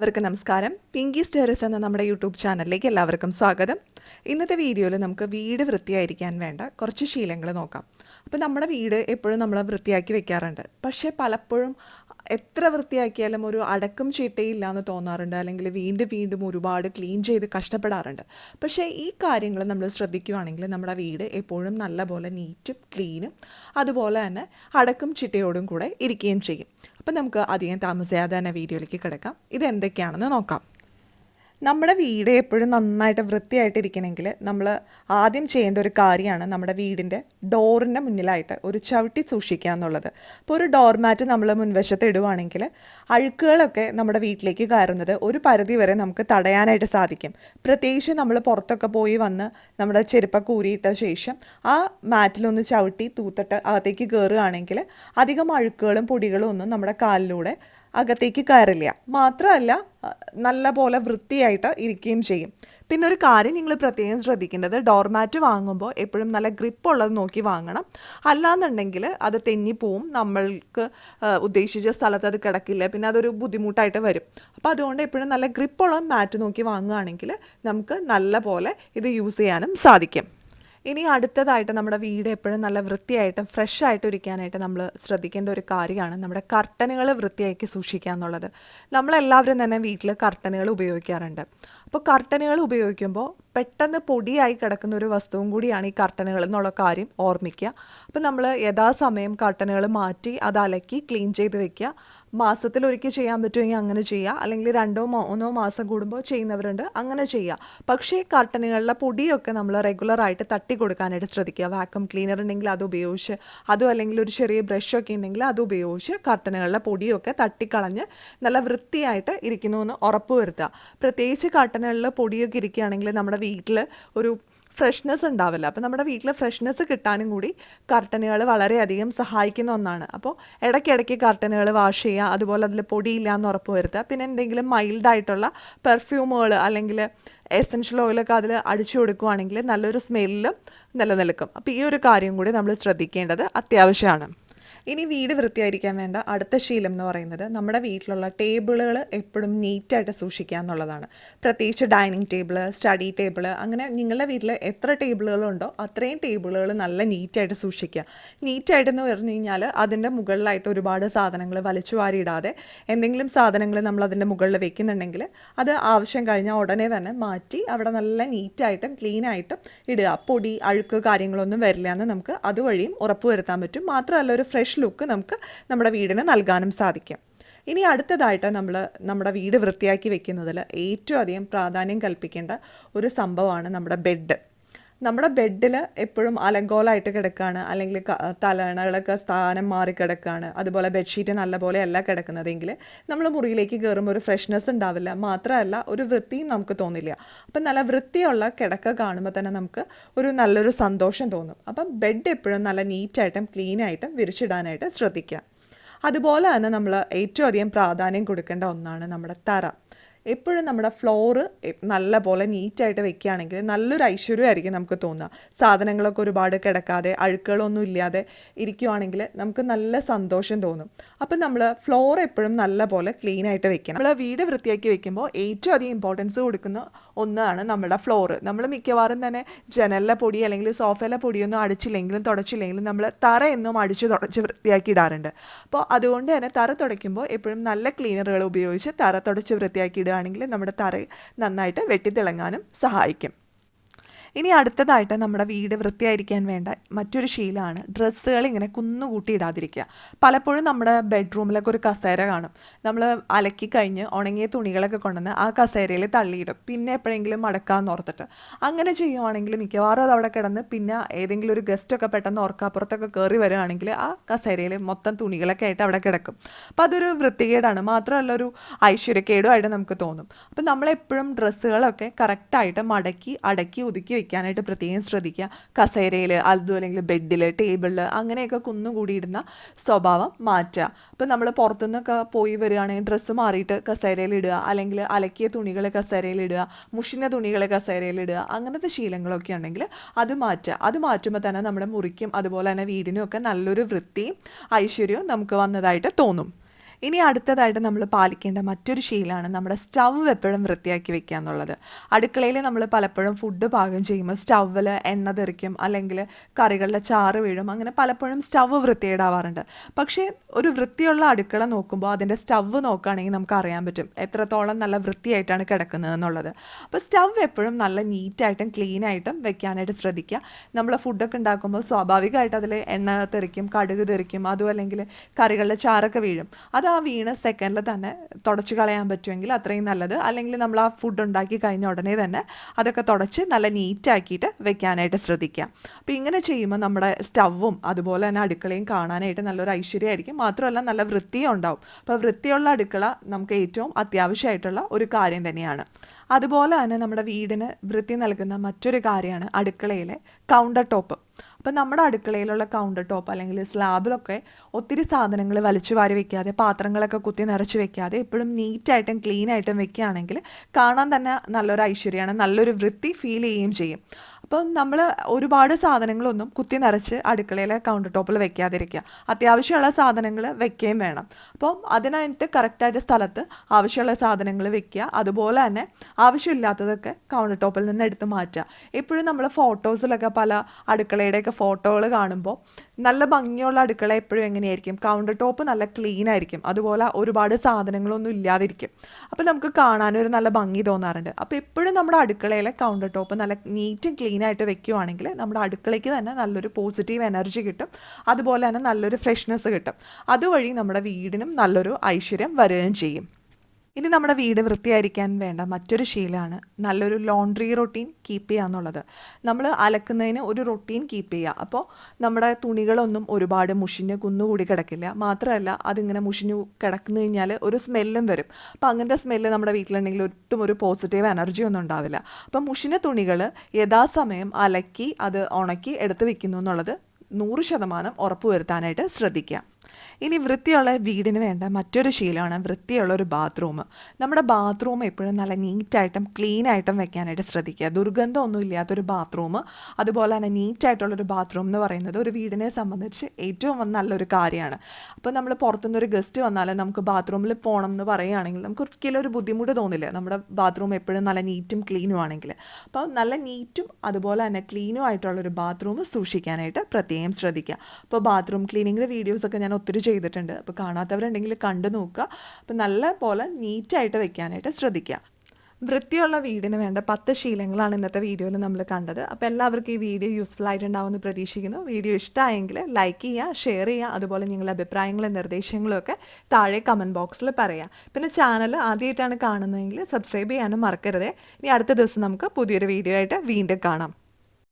എല്ലാവർക്കും നമസ്കാരം. പിങ്കി സ്റ്റേറസ് എന്ന നമ്മുടെ യൂട്യൂബ് ചാനലിലേക്ക് എല്ലാവർക്കും സ്വാഗതം. ഇന്നത്തെ വീഡിയോയിൽ നമുക്ക് വീട് വൃത്തിയായിരിക്കാൻ വേണ്ട കുറച്ച് ശീലങ്ങൾ നോക്കാം. അപ്പോൾ നമ്മുടെ വീട് എപ്പോഴും നമ്മൾ വൃത്തിയാക്കി വെക്കാറുണ്ട്. പക്ഷേ പലപ്പോഴും എത്ര വൃത്തിയാക്കിയാലും ഒരു അടക്കം ചിട്ടയില്ല എന്ന് തോന്നാറുണ്ട്. അല്ലെങ്കിൽ വീണ്ടും വീണ്ടും ഒരുപാട് ക്ലീൻ ചെയ്ത് കഷ്ടപ്പെടാറുണ്ട്. പക്ഷേ ഈ കാര്യങ്ങൾ നമ്മൾ ശ്രദ്ധിക്കുകയാണെങ്കിൽ നമ്മുടെ വീട് എപ്പോഴും നല്ലപോലെ നീറ്റും ക്ലീനും അതുപോലെ തന്നെ അടക്കം ചിട്ടയോടും കൂടെ ഇരിക്കുകയും ചെയ്യും. അപ്പം നമുക്ക് അധികം താമസിയാതെ തന്നെ വീഡിയോയിലേക്ക് കിടക്കാം. ഇത് എന്തൊക്കെയാണെന്ന് നോക്കാം. നമ്മുടെ വീട് എപ്പോഴും നന്നായിട്ട് വൃത്തിയായിട്ടിരിക്കണമെങ്കിൽ നമ്മൾ ആദ്യം ചെയ്യേണ്ട ഒരു കാര്യമാണ് നമ്മുടെ വീടിന്റെ ഡോറിന്റെ മുന്നിലായിട്ട് ഒരു ചവിട്ടി സൂക്ഷിക്കുക എന്നുള്ളത്. അപ്പോൾ ഒരു ഡോർ മാറ്റ് നമ്മൾ മുൻവശത്ത് ഇടുവാണെങ്കിൽ അഴുക്കുകളൊക്കെ നമ്മുടെ വീട്ടിലേക്ക് കയറുന്നത് ഒരു പരിധി വരെ നമുക്ക് തടയാനായിട്ട് സാധിക്കും. പ്രത്യേകിച്ച് നമ്മൾ പുറത്തൊക്കെ പോയി വന്ന് നമ്മുടെ ചെരുപ്പൊക്കെ ഊരിയിട്ട ശേഷം ആ മാറ്റിലൊന്ന് ചവിട്ടി തൂത്തിട്ട് അകത്തേക്ക് കയറുകയാണെങ്കിൽ അധികം അഴുക്കുകളും പൊടികളും ഒന്നും നമ്മുടെ കാലിലൂടെ അകത്തേക്ക് കയറില്ല. മാത്രമല്ല നല്ല പോലെ വൃത്തിയായിട്ട് ഇരിക്കുകയും ചെയ്യും. പിന്നെ ഒരു കാര്യം നിങ്ങൾ പ്രത്യേകം ശ്രദ്ധിക്കേണ്ടത് ഡോർമാറ്റ് വാങ്ങുമ്പോൾ എപ്പോഴും നല്ല ഗ്രിപ്പ് ഉള്ളത് നോക്കി വാങ്ങണം. അല്ലാന്നുണ്ടെങ്കിൽ അത് തെന്നിപ്പോവും. നമ്മൾക്ക് ഉദ്ദേശിച്ച സ്ഥലത്ത് അത് കിടക്കില്ല. പിന്നെ അതൊരു ബുദ്ധിമുട്ടായിട്ട് വരും. അപ്പോൾ അതുകൊണ്ട് എപ്പോഴും നല്ല ഗ്രിപ്പുള്ള മാറ്റ് നോക്കി വാങ്ങുകയാണെങ്കിൽ നമുക്ക് നല്ല പോലെ ഇത് യൂസ് ചെയ്യാനും സാധിക്കും. ഇനി അടുത്തതായിട്ട് നമ്മുടെ വീട് എപ്പോഴും നല്ല വൃത്തിയായിട്ടും ഫ്രഷ് ആയിട്ട് ഇരിക്കാനായിട്ട് നമ്മൾ ശ്രദ്ധിക്കേണ്ട ഒരു കാര്യമാണ് നമ്മുടെ കർട്ടനുകൾ വൃത്തിയാക്കി സൂക്ഷിക്കുക എന്നുള്ളത് നമ്മളെല്ലാവരും തന്നെ വീട്ടിൽ കർട്ടനുകൾ ഉപയോഗിക്കാറുണ്ട്. അപ്പോൾ കർട്ടനുകൾ ഉപയോഗിക്കുമ്പോൾ പെട്ടെന്ന് പൊടിയായി കിടക്കുന്ന ഒരു വസ്തുവും കൂടിയാണ് ഈ കർട്ടനുകൾ എന്നുള്ള കാര്യം ഓർമ്മിക്കുക. അപ്പോൾ നമ്മൾ യഥാസമയം കർട്ടനുകൾ മാറ്റി അത് അലക്കി ക്ലീൻ ചെയ്ത് വെക്കുക. മാസത്തിൽ ഒരിക്കൽ ചെയ്യാൻ പറ്റുമെങ്കിൽ അങ്ങനെ ചെയ്യുക. അല്ലെങ്കിൽ രണ്ടോ മൂന്നോ മാസം കൂടുമ്പോൾ ചെയ്യുന്നവരുണ്ട് അങ്ങനെ ചെയ്യുക. പക്ഷേ കർട്ടനുകളിലെ പൊടിയൊക്കെ നമ്മൾ റെഗുലറായിട്ട് തട്ടി കൊടുക്കാനായിട്ട് ശ്രദ്ധിക്കുക. വാക്വം ക്ലീനർ ഉണ്ടെങ്കിൽ അത് ഉപയോഗിച്ച് അതും അല്ലെങ്കിൽ ഒരു ചെറിയ ബ്രഷൊക്കെ ഉണ്ടെങ്കിൽ അത് ഉപയോഗിച്ച് കർട്ടനുകളിലെ പൊടിയൊക്കെ തട്ടിക്കളഞ്ഞ് നല്ല വൃത്തിയായിട്ട് ഇരിക്കുന്നു എന്ന് ഉറപ്പ് വരുത്തുക. പ്രത്യേകിച്ച് കർട്ടനുകളിൽ പൊടിയൊക്കെ ഇരിക്കുകയാണെങ്കിൽ നമ്മുടെ വീട്ടിൽ ഒരു ഫ്രഷ്നെസ് ഉണ്ടാവില്ല. അപ്പോൾ നമ്മുടെ വീട്ടിൽ ഫ്രഷ്നെസ് കിട്ടാനും കൂടി കർട്ടനുകൾ വളരെയധികം സഹായിക്കുന്ന ഒന്നാണ്. അപ്പോൾ ഇടയ്ക്കിടയ്ക്ക് കർട്ടനുകൾ വാഷ് ചെയ്യുക അതുപോലെ അതിൽ പൊടിയില്ല എന്ന് ഉറപ്പ് വരുത്തുക പിന്നെ എന്തെങ്കിലും മൈൽഡായിട്ടുള്ള പെർഫ്യൂമുകൾ അല്ലെങ്കിൽ എസെൻഷ്യൽ ഓയിലൊക്കെ അതിൽ അടിച്ചു കൊടുക്കുകയാണെങ്കിൽ നല്ലൊരു സ്മെല്ലും നിലനിൽക്കും. അപ്പോൾ ഈ ഒരു കാര്യം കൂടി നമ്മൾ ശ്രദ്ധിക്കേണ്ടത് അത്യാവശ്യമാണ്. ഇനി വീട് വൃത്തിയായിരിക്കാൻ വേണ്ട അടുത്ത ശീലം എന്ന് പറയുന്നത് നമ്മുടെ വീട്ടിലുള്ള ടേബിളുകൾ എപ്പോഴും നീറ്റായിട്ട് സൂക്ഷിക്കുക എന്നുള്ളതാണ്. പ്രത്യേകിച്ച് ഡൈനിങ് ടേബിൾ സ്റ്റഡി ടേബിൾ അങ്ങനെ നിങ്ങളുടെ വീട്ടിൽ എത്ര ടേബിളുകളുണ്ടോ അത്രയും ടേബിളുകൾ നല്ല നീറ്റായിട്ട് സൂക്ഷിക്കുക. നീറ്റായിട്ടെന്ന് പറഞ്ഞു കഴിഞ്ഞാൽ അതിന്റെ മുകളിലായിട്ട് ഒരുപാട് സാധനങ്ങൾ വലിച്ചു വാരിയിടാതെ എന്തെങ്കിലും സാധനങ്ങൾ നമ്മൾ അതിന്റെ മുകളിൽ വെക്കുന്നുണ്ടെങ്കിൽ അത് ആവശ്യം കഴിഞ്ഞാൽ ഉടനെ തന്നെ മാറ്റി അവിടെ നല്ല നീറ്റായിട്ടും ക്ലീനായിട്ടും ഇടുക. പൊടി അഴുക്ക് കാര്യങ്ങളൊന്നും വരില്ല എന്ന് നമുക്ക് അതുവഴിയും ഉറപ്പുവരുത്താൻ പറ്റും. മാത്രമല്ല ഒരു ഫ്രഷ് ലുക്ക് നമുക്ക് നമ്മുടെ വീടിന് നൽകാനും സാധിക്കും. ഇനി അടുത്തതായിട്ട് നമ്മൾ നമ്മുടെ വീട് വൃത്തിയാക്കി വെക്കുന്നതിൽ ഏറ്റവും അധികം പ്രാധാന്യം കൽപ്പിക്കേണ്ട ഒരു സംഭവമാണ് നമ്മുടെ ബെഡ്. നമ്മുടെ ബെഡിൽ എപ്പോഴും അലങ്കോലായിട്ട് കിടക്കുകയാണ് അല്ലെങ്കിൽ തലണകളൊക്കെ സ്ഥാനം മാറി കിടക്കുകയാണ് അതുപോലെ ബെഡ്ഷീറ്റ് നല്ലപോലെ അല്ല കിടക്കുന്നതെങ്കിൽ നമ്മൾ മുറിയിലേക്ക് കയറുമ്പോൾ ഒരു ഫ്രഷ്നെസ് ഉണ്ടാവില്ല. മാത്രമല്ല ഒരു വൃത്തിയും നമുക്ക് തോന്നില്ല. അപ്പം നല്ല വൃത്തിയുള്ള കിടക്ക കാണുമ്പോൾ തന്നെ നമുക്ക് ഒരു നല്ലൊരു സന്തോഷം തോന്നും. അപ്പം ബെഡ് എപ്പോഴും നല്ല നീറ്റായിട്ടും ക്ലീനായിട്ടും വിരിച്ചിടാനായിട്ട് ശ്രദ്ധിക്കുക. അതുപോലെ തന്നെ നമ്മൾ ഏറ്റവും അധികം പ്രാധാന്യം കൊടുക്കേണ്ട ഒന്നാണ് നമ്മുടെ തറ. എപ്പോഴും നമ്മുടെ ഫ്ലോറ് നല്ല പോലെ നീറ്റായിട്ട് വെക്കുകയാണെങ്കിൽ നല്ലൊരു ഐശ്വര്യമായിരിക്കും നമുക്ക് തോന്നുക. സാധനങ്ങളൊക്കെ ഒരുപാട് കിടക്കാതെ അഴുക്കുകളൊന്നും ഇല്ലാതെ ഇരിക്കുവാണെങ്കിൽ നമുക്ക് നല്ല സന്തോഷം തോന്നും. അപ്പം നമ്മൾ ഫ്ലോർ എപ്പോഴും നല്ല പോലെ ക്ലീൻ ആയിട്ട് വെക്കണം. നമ്മൾ വീട് വൃത്തിയാക്കി വെക്കുമ്പോൾ ഏറ്റവും അധികം ഇമ്പോർട്ടൻസ് കൊടുക്കുന്ന ഒന്നാണ് നമ്മുടെ ഫ്ലോറ് നമ്മൾ മിക്കവാറും തന്നെ ജനലിലെ പൊടി അല്ലെങ്കിൽ സോഫയിലെ പൊടിയൊന്നും അടിച്ചില്ലെങ്കിലും തുടച്ചില്ലെങ്കിലും നമ്മൾ തറ എന്നും അടിച്ച് തുടച്ച് വൃത്തിയാക്കി ഇടാറുണ്ട്. അപ്പോൾ അതുകൊണ്ട് തന്നെ തറ തുടയ്ക്കുമ്പോൾ എപ്പോഴും നല്ല ക്ലീനറുകൾ ഉപയോഗിച്ച് തറ തുടച്ച് വൃത്തിയാക്കി ഇടുകയാണെങ്കിൽ നമ്മുടെ തറ നന്നായിട്ട് വെട്ടിത്തിളങ്ങാനും സഹായിക്കും. ഇനി അടുത്തതായിട്ട് നമ്മുടെ വീട് വൃത്തിയായിരിക്കാൻ വേണ്ട മറ്റൊരു ശീലമാണ് ഡ്രസ്സുകൾ ഇങ്ങനെ കുന്നുകൂട്ടി ഇടാതിരിക്കുക. പലപ്പോഴും നമ്മുടെ ബെഡ്റൂമിലൊക്കെ ഒരു കസേര കാണും. നമ്മൾ അലക്കി കഴിഞ്ഞ് ഉണങ്ങിയ തുണികളൊക്കെ കൊണ്ടുവന്ന് ആ കസേരയിൽ തള്ളിയിടും. പിന്നെ എപ്പോഴെങ്കിലും മടക്കാമെന്ന് ഓർത്തിട്ട്. അങ്ങനെ ചെയ്യുവാണെങ്കിൽ മിക്കവാറും അത് അവിടെ കിടന്ന് പിന്നെ ഏതെങ്കിലും ഒരു ഗസ്റ്റൊക്കെ പെട്ടെന്ന് ഓർക്കാപ്പുറത്തൊക്കെ കയറി വരികയാണെങ്കിൽ ആ കസേരയിൽ മൊത്തം തുണികളൊക്കെ ആയിട്ട് അവിടെ കിടക്കും. അപ്പോൾ അതൊരു വൃത്തികേടാണ്. മാത്രമല്ല ഒരു ഐശ്വര്യക്കേടുമായിട്ട് നമുക്ക് തോന്നും. അപ്പോൾ നമ്മളെപ്പോഴും ഡ്രസ്സുകളൊക്കെ കറക്റ്റായിട്ട് മടക്കി അടക്കി ഒതുക്കി വെക്കാനായിട്ട് പ്രത്യേകം ശ്രദ്ധിക്കുക. കസേരയിൽ അതും അല്ലെങ്കിൽ ബെഡിൽ ടേബിളിൽ അങ്ങനെയൊക്കെ കുന്നുകൂടിയിടുന്ന സ്വഭാവം മാറ്റുക. അപ്പോൾ നമ്മൾ പുറത്തുനിന്നൊക്കെ പോയി വരികയാണെങ്കിൽ ഡ്രസ്സ് മാറിയിട്ട് കസേരയിൽ ഇടുക. അല്ലെങ്കിൽ അലക്കിയ തുണികൾ കസേരയിൽ ഇടുക. മുഷിഞ്ഞ തുണികൾ കസേരയിൽ ഇടുക. അങ്ങനത്തെ ശീലങ്ങളൊക്കെ ഉണ്ടെങ്കിൽ അത് മാറ്റുക. അത് മാറ്റുമ്പോൾ തന്നെ നമ്മുടെ മുറിക്കും അതുപോലെ തന്നെ വീടിനും ഒക്കെ നല്ലൊരു വൃത്തിയും ഐശ്വര്യവും നമുക്ക് വന്നതായിട്ട് തോന്നും. ഇനി അടുത്തതായിട്ട് നമ്മൾ പാലിക്കേണ്ട മറ്റൊരു ശീലമാണ് നമ്മുടെ സ്റ്റവ് എപ്പോഴും വൃത്തിയാക്കി വെക്കുക എന്നുള്ളത്. അടുക്കളയിൽ നമ്മൾ പലപ്പോഴും ഫുഡ് പാകം ചെയ്യുമ്പോൾ സ്റ്റൗവിൽ എണ്ണ തെറിക്കും അല്ലെങ്കിൽ കറികളുടെ ചാറ് വീഴും. അങ്ങനെ പലപ്പോഴും സ്റ്റവ് വൃത്തികേടാവാറുണ്ട്. പക്ഷേ ഒരു വൃത്തിയുള്ള അടുക്കള നോക്കുമ്പോൾ അതിന്റെ സ്റ്റവ് നോക്കുകയാണെങ്കിൽ നമുക്ക് അറിയാൻ പറ്റും എത്രത്തോളം നല്ല വൃത്തിയായിട്ടാണ് കിടക്കുന്നത് എന്നുള്ളത്. അപ്പോൾ സ്റ്റവ് എപ്പോഴും നല്ല നീറ്റായിട്ടും ക്ലീനായിട്ടും വെക്കാനായിട്ട് ശ്രദ്ധിക്കുക. നമ്മൾ ഫുഡൊക്കെ ഉണ്ടാക്കുമ്പോൾ സ്വാഭാവികമായിട്ട് അതിൽ എണ്ണ തെറിക്കും കടുക് തെറിക്കും അതും അല്ലെങ്കിൽ കറികളുടെ ചാറൊക്കെ വീഴും. അത് ആ വീണ സെക്കൻഡിൽ തന്നെ തുടച്ച് കളയാൻ പറ്റുമെങ്കിൽ അത്രയും നല്ലത്. അല്ലെങ്കിൽ നമ്മൾ ആ ഫുഡ് ഉണ്ടാക്കി കഴിഞ്ഞ ഉടനെ തന്നെ അതൊക്കെ തുടച്ച് നല്ല നീറ്റാക്കിയിട്ട് വെക്കാനായിട്ട് ശ്രദ്ധിക്കുക. അപ്പോൾ ഇങ്ങനെ ചെയ്യുമ്പോൾ നമ്മുടെ സ്റ്റവും അതുപോലെ തന്നെ അടുക്കളയും കാണാനായിട്ട് നല്ലൊരു ഐശ്വര്യമായിരിക്കും. മാത്രമല്ല നല്ല വൃത്തിയും ഉണ്ടാവും. അപ്പോൾ വൃത്തിയുള്ള അടുക്കള നമുക്ക് ഏറ്റവും അത്യാവശ്യമായിട്ടുള്ള ഒരു കാര്യം തന്നെയാണ്. അതുപോലെ തന്നെ നമ്മുടെ വീടിന് വൃത്തി നൽകുന്ന മറ്റൊരു കാര്യമാണ് അടുക്കളയിലെ കൗണ്ടർ ടോപ്പ് അപ്പം നമ്മുടെ അടുക്കളയിലുള്ള കൗണ്ടർ ടോപ്പ് അല്ലെങ്കിൽ സ്ലാബിലൊക്കെ ഒത്തിരി സാധനങ്ങൾ വലിച്ചു വാരി വെക്കാതെ പാത്രങ്ങളൊക്കെ കുത്തി നിറച്ച് വെക്കാതെ എപ്പോഴും നീറ്റായിട്ടും ക്ലീനായിട്ടും വെക്കുകയാണെങ്കിൽ കാണാൻ തന്നെ നല്ലൊരു ഐശ്വര്യമാണ് നല്ലൊരു വൃത്തി ഫീൽ ചെയ്യുകയും ചെയ്യും. അപ്പം നമ്മൾ ഒരുപാട് സാധനങ്ങളൊന്നും കുത്തി നിറച്ച് അടുക്കളയിലെ കൗണ്ടർ ടോപ്പിൽ വെക്കാതിരിക്കുക. അത്യാവശ്യമുള്ള സാധനങ്ങൾ വെക്കുകയും വേണം. അപ്പം അതിനായിട്ട് കറക്റ്റായിട്ട് സ്ഥലത്ത് ആവശ്യമുള്ള സാധനങ്ങൾ വെക്കുക. അതുപോലെ തന്നെ ആവശ്യമില്ലാത്തതൊക്കെ കൗണ്ടർ ടോപ്പിൽ നിന്ന് എടുത്ത് മാറ്റുക. എപ്പോഴും നമ്മൾ ഫോട്ടോസിലൊക്കെ പല അടുക്കളയുടെയൊക്കെ ഫോട്ടോകൾ കാണുമ്പോൾ നല്ല ഭംഗിയുള്ള അടുക്കള എപ്പോഴും എങ്ങനെയായിരിക്കും? കൗണ്ടർ ടോപ്പ് നല്ല ക്ലീൻ ആയിരിക്കും. അതുപോലെ ഒരുപാട് സാധനങ്ങളൊന്നും ഇല്ലാതിരിക്കും. അപ്പോൾ നമുക്ക് കാണാനൊരു നല്ല ഭംഗി തോന്നാറുണ്ട്. അപ്പോൾ എപ്പോഴും നമ്മുടെ അടുക്കളയിലെ കൗണ്ടർ ടോപ്പ് നല്ല നീറ്റും ക്ലീൻ ആയിട്ട് വെക്കുവാണെങ്കിൽ നമ്മുടെ അടുക്കളയ്ക്ക് തന്നെ നല്ലൊരു പോസിറ്റീവ് എനർജി കിട്ടും. അതുപോലെ തന്നെ നല്ലൊരു ഫ്രഷ്നെസ് കിട്ടും. അതുവഴി നമ്മുടെ വീടിനും നല്ലൊരു ഐശ്വര്യം വരികയും ചെയ്യും. ഇനി നമ്മുടെ വീട് വൃത്തിയായിരിക്കാൻ വേണ്ട മറ്റൊരു ശീലമാണ് നല്ലൊരു ലോണ്ട്രി റൊട്ടീൻ കീപ്പ് ചെയ്യുക എന്നുള്ളത്. നമ്മൾ അലക്കുന്നതിന് ഒരു റൊട്ടീൻ കീപ്പ് ചെയ്യുക. അപ്പോൾ നമ്മുടെ തുണികളൊന്നും ഒരുപാട് മുഷിഞ്ഞ് കുന്നുകൂടി കിടക്കില്ല. മാത്രമല്ല അതിങ്ങനെ മുഷിഞ്ഞു കിടക്കുന്നു കഴിഞ്ഞാൽ ഒരു സ്മെല്ലും വരും. അപ്പോൾ അങ്ങനത്തെ സ്മെല്ല് നമ്മുടെ വീട്ടിലുണ്ടെങ്കിൽ ഒട്ടും ഒരു പോസിറ്റീവ് എനർജി ഒന്നും ഉണ്ടാവില്ല. അപ്പോൾ മുഷിഞ്ഞ തുണികൾ യഥാസമയം അലക്കി അത് ഉണക്കി എടുത്ത് വെക്കുന്നു എന്നുള്ളത് നൂറ് ശതമാനം ഉറപ്പുവരുത്താനായിട്ട് ശ്രദ്ധിക്കുക. ഇനി വൃത്തിയുള്ള വീടിന് വേണ്ട മറ്റൊരു ശീലമാണ് വൃത്തിയുള്ള ഒരു ബാത്റൂം നമ്മുടെ ബാത്റൂം എപ്പോഴും നല്ല നീറ്റായിട്ടും ക്ലീനായിട്ടും വെക്കാനായിട്ട് ശ്രദ്ധിക്കുക. ദുർഗന്ധമൊന്നും ഇല്ലാത്തൊരു ബാത്റൂം അതുപോലെ തന്നെ നീറ്റായിട്ടുള്ളൊരു ബാത്റൂം എന്ന് പറയുന്നത് ഒരു വീടിനെ സംബന്ധിച്ച് ഏറ്റവും നല്ലൊരു കാര്യമാണ്. അപ്പോൾ നമ്മൾ പുറത്തുനിന്ന് ഒരു ഗസ്റ്റ് വന്നാൽ നമുക്ക് ബാത്റൂമിൽ പോകണം എന്ന് പറയുകയാണെങ്കിൽ നമുക്ക് ഒരിക്കലും ഒരു ബുദ്ധിമുട്ട് തോന്നില്ല. നമ്മുടെ ബാത്റൂം എപ്പോഴും നല്ല നീറ്റും ക്ലീനും ആണെങ്കിൽ. അപ്പോൾ നല്ല നീറ്റും അതുപോലെ തന്നെ ക്ലീനും ആയിട്ടുള്ളൊരു ബാത്റൂം സൂക്ഷിക്കാനായിട്ട് പ്രത്യേകം ശ്രദ്ധിക്കുക. അപ്പോൾ ബാത്റൂം ക്ലീനിങ്ങിന്റെ വീഡിയോസൊക്കെ ഞാൻ ഒത്തിരി ചെയ്തിട്ടുണ്ട്. അപ്പോൾ കാണാത്തവരുണ്ടെങ്കിൽ കണ്ടു നോക്കുക. അപ്പോൾ നല്ല പോലെ നീറ്റായിട്ട് വെക്കാനായിട്ട് ശ്രദ്ധിക്കുക. വൃത്തിയുള്ള വീടിന് വേണ്ട പത്ത് ശീലങ്ങളാണ് ഇന്നത്തെ വീഡിയോയിൽ നമ്മൾ കണ്ടത്. അപ്പോൾ എല്ലാവർക്കും ഈ വീഡിയോ യൂസ്ഫുൾ ആയിട്ടുണ്ടാവുമെന്ന് പ്രതീക്ഷിക്കുന്നു. വീഡിയോ ഇഷ്ടമായെങ്കിൽ ലൈക്ക് ചെയ്യുക ഷെയർ ചെയ്യുക അതുപോലെ നിങ്ങളുടെ അഭിപ്രായങ്ങളും നിർദ്ദേശങ്ങളും ഒക്കെ താഴെ കമന്റ് ബോക്സിൽ പറയാം. പിന്നെ ചാനൽ ആദ്യമായിട്ടാണ് കാണുന്നതെങ്കിൽ സബ്സ്ക്രൈബ് ചെയ്യാനും മറക്കരുത്. ഇനി അടുത്ത ദിവസം നമുക്ക് പുതിയൊരു വീഡിയോ ആയിട്ട് വീണ്ടും കാണാം.